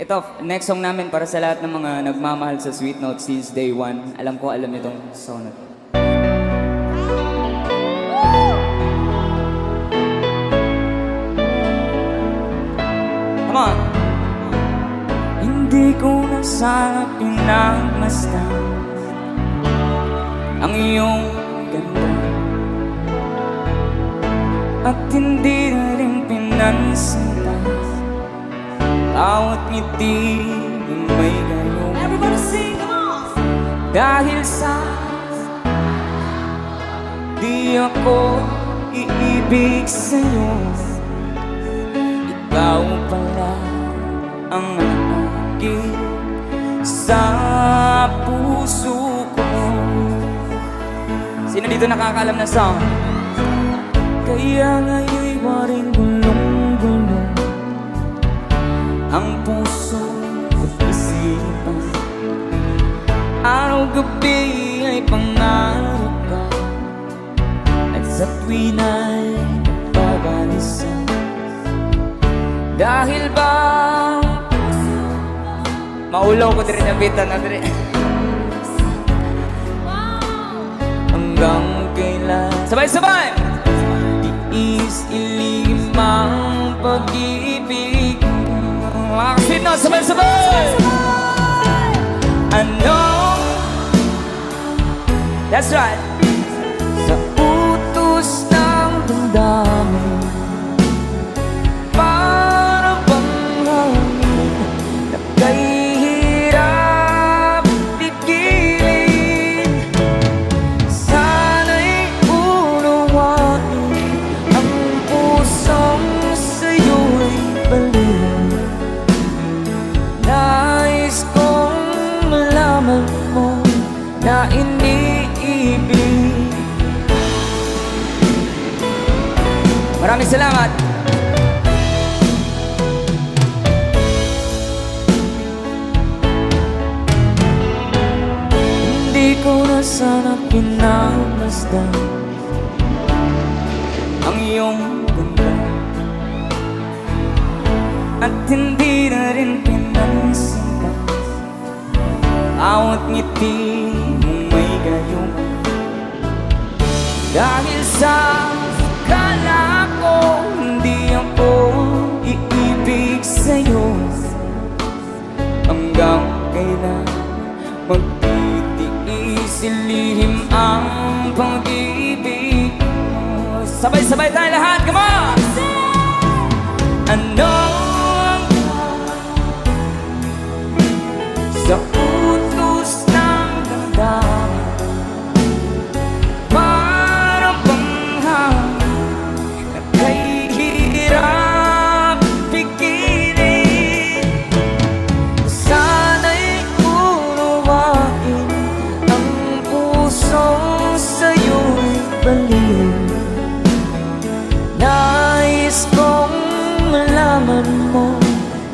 Ito, next song namin para sa lahat ng mga nagmamahal sa Sweet Note since day one. Alam ko, alam niyo tong song na. Come on! Hindi ko na sana pinagmasdan ang iyong ganda At hindi na rin pinansinta Bawat ngiti ng may gayong Everybody sing, come on! Dahil sa Di ako iibig sa'yo Ikaw pala ang aking sa puso ko Sino dito nakakaalam ng song? Kaya ngayon'y waring gulong-gulong Ang puso at isipan. Araw-gabi ay pangarap ka At sa tuwin ay nagbabalisan Dahil ba Maulaw ko din ang bitan na din Hanggang kailan? Sabay-sabay! Tiis ilim ang pag-ibig Mga kasweet na, sabay-sabay! Ano? That's right. Na iniibig. Maraming salamat! Hindi ko na sana pinamasdan Ang iyong ganda. At hindi na rin pinansin Bawat ngiti gayong Dahil sa kala ko Hindi ako iibig sa'yo. Hanggang kailan Magtitiis ilihim ang pag-ibig Sabay-sabay tayo lahat, come on! Ano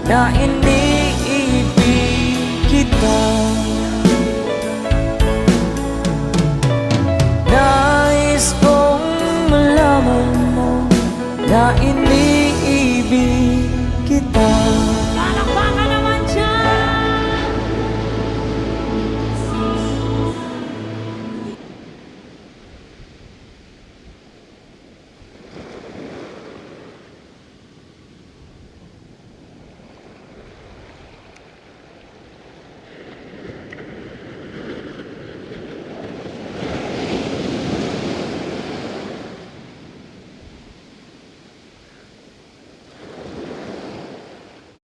na iniibig kita. Nais kong malaman mo na iniibig kita.